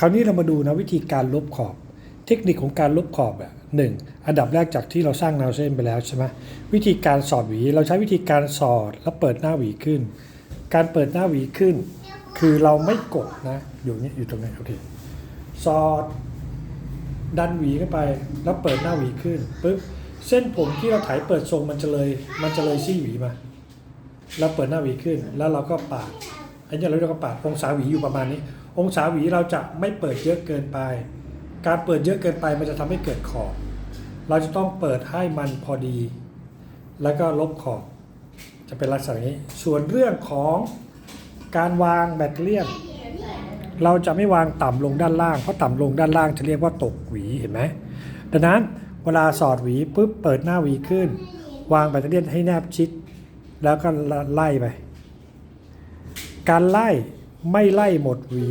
คราวนี้เรามาดูนะวิธีการลบขอบ เทคนิคของการลบขอบอะหนึ่งอันดับแรกจากที่เราสร้างแนวเส้นไปแล้วใช่ไหมวิธีการสอดหวี เราใช้วิธีการสอดแล้วเปิดหน้าหวีขึ้น การเปิดหน้าหวีขึ้น คือเราไม่กดนะอยู่เนี้ยอยู่ตรงนี้โอเคสอด ดันหวีเข้าไป แล้วเปิดหน้าหวีขึ้นปุ๊บเส้นผมที่เราไถเปิดทรงมันจะเลยมันจะเลยซี่หวีมาแล้วเปิดหน้าหวีขึ้น แล้วเราก็ปาดอันนี้เราเรียกว่าปาดองศาหวีอยู่ประมาณนี้ องศาหวีเราจะไม่เปิดเยอะเกินไป การเปิดเยอะเกินไปมันจะทำให้เกิดขอบ เราจะต้องเปิดให้มันพอดี แล้วก็ลบขอบ จะเป็นลักษณะนี้ ส่วนเรื่องของการวางแบตเตอรี่เราจะไม่วางต่ำลงด้านล่าง เพราะต่ำลงด้านล่างจะเรียกว่าตกหวีเห็นไหมดังนั้นเวลาสอดหวีปุ๊บเปิดหน้าหวีขึ้น วางแบตเตอรี่ให้แนบชิด แล้วก็ไล่ไป การไล่ ไม่ไล่หมดหวี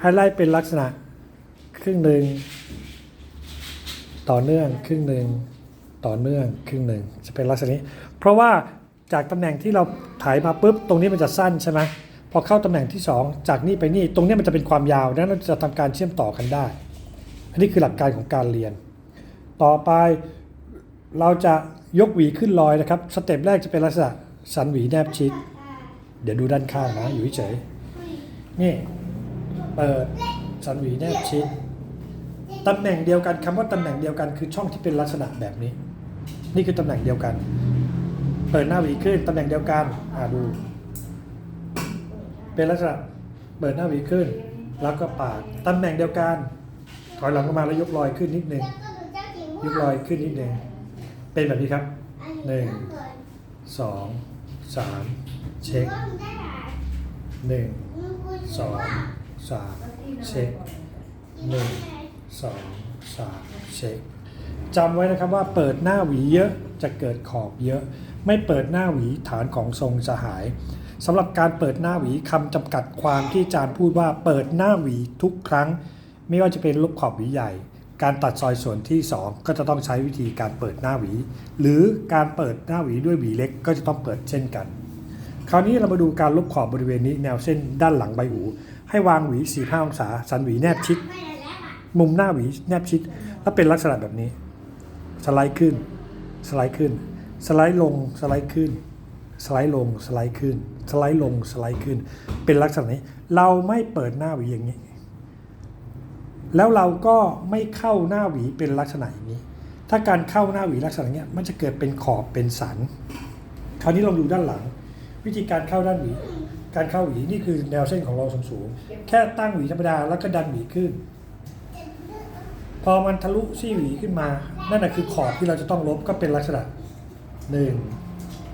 ให้ไล่เป็นลักษณะ ครึ่งหนึ่งต่อเนื่องครึ่งหนึ่งต่อเนื่องครึ่งหนึ่งจะเป็นลักษณะนี้ เพราะว่าจากตำแหน่งที่เราถ่ายมาปุ๊บตรงนี้มันจะสั้นใช่ไหมพอเข้าตำแหน่งที่ 2 จากนี้ไปนี่ตรงนี้มันจะเป็นความยาวดังนั้นเราจะทำการเชื่อมต่อกันได้ อันนี้คือหลักการของการเรียน ต่อไปเราจะยกหวีขึ้นลอยนะครับ สเต็ปแรกจะเป็นลักษณะสันหวีแนบชิด เดี๋ยวดูด้านข้างนะอยู่เฉย นี่เปิดสันหวีแนบชิดตำแหน่งเดียวกันคำว่าตำแหน่งเดียวกันคือช่องที่เป็นลักษณะแบบนี้ นี่คือตำแหน่งเดียวกัน เปิดหน้าหวีขึ้นตำแหน่งเดียวกันอ่าดู เป็นลักษณะเปิดหน้าหวีขึ้น แล้วก็ปาดตำแหน่งเดียวกันถอยหลังออกมาแล้วยกลอยขึ้นนิดนึงยกลอยขึ้นนิดนึงเป็นแบบนี้ครับหนึ่งสองสามเช็คหนึ่ง สองสามเช็คหนึ่งสองสามเช็คจำไว้นะครับว่าเปิดหน้าหวีเยอะจะเกิดขอบเยอะ ไม่เปิดหน้าหวีฐานของทรงจะหายสำหรับการเปิดหน้าหวีคำจำกัดความที่อาจารย์พูดว่าเปิดหน้าหวีทุกครั้ง ไม่ว่าจะเป็นลบขอบหวีใหญ่ การตัดซอยส่วนที่ 2 ก็จะต้องใช้วิธีการเปิดหน้าหวี หรือการเปิดหน้าหวีด้วยหวีเล็กก็จะต้องเปิดเช่นกัน คราวนี้เรามาดูการลบขอบบริเวณนี้แนวเส้นด้านหลังใบหู ให้วางหวี 45 องศา สันหวีแนบชิด มุมหน้าหวีแนบชิด แล้วเป็นลักษณะแบบนี้ สไลด์ขึ้น สไลด์ขึ้น สไลด์ลง สไลด์ขึ้น สไลด์ลง สไลด์ขึ้น สไลด์ลง สไลด์ขึ้น เป็นลักษณะนี้ เราไม่เปิดหน้าหวีอย่างนี้ แล้วเราก็ไม่เข้าหน้าหวีเป็นลักษณะอย่างนี้ ถ้าการเข้าหน้าหวีลักษณะอย่างเนี้ยมันจะเกิดเป็นขอบเป็นสัน คราวนี้เราดูด้านหลัง วิธีการเข้าด้านหวีการเข้าหวีนี่คือแนวเส้นของเราสูงๆแค่ตั้งหวีธรรมดาแล้วก็ดันหวีขึ้น พอมันทะลุซี่หวีขึ้นมา นั่นแหะคือขอบที่เราจะต้องลบก็เป็นลักษณะหนึ่ง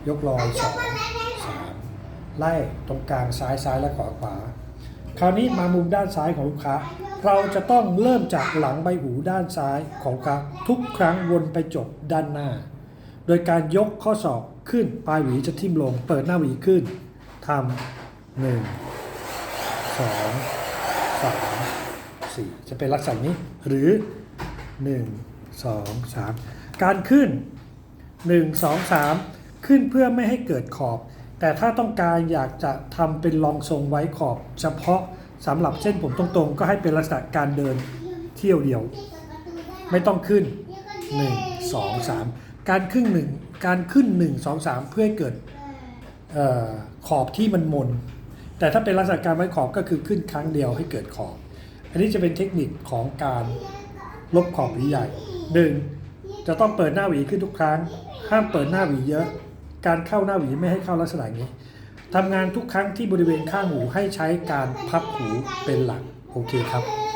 ยกลอยสองสามไล่ตรงกลางซ้ายซ้ายและขวาขวา คราวนี้มามุมด้านซ้ายของลูกค้า เราจะต้องเริ่มจากหลังใบหูด้านซ้ายของลูกค้าทุกครั้งวนไปจบด้านหน้า โดยการยกข้อศอกขึ้นปลายหวีจะทิ่มลง เปิดหน้าหวีขึ้นทำหนึ่งสองสามสี่จะเป็นลักษณะนี้หรือหนึ่งสองสามการขึ้นหนึ่งสองสามขึ้นเพื่อไม่ให้เกิดขอบ แต่ถ้าต้องการอยากจะทำเป็นรองทรงไว้ขอบ เฉพาะสำหรับเส้นผมตรงๆ ก็ให้เป็นลักษณะการเดินเที่ยวเดียว ไม่ต้องขึ้น1 2 3 การขึ้นหนึ่งการขึ้น1 2 3เพื่อให้เกิดออขอบที่มันมน แต่ถ้าเป็นลักษณะการไว้ขอบก็คือขึ้นครั้งเดียวให้เกิดขอบ อันนี้จะเป็นเทคนิคของการลบขอบหวีใหญ่หนึ่งจะต้องเปิดหน้าหวีขึ้นทุกครั้ง ห้ามเปิดหน้าหวีเยอะ การเข้าหน้าหวีไม่ให้เข้าลักษณะงนี้ทำงานทุกครั้งที่บริเวณข้างหูให้ใช้การพับหูเป็นหลักโอเคครับ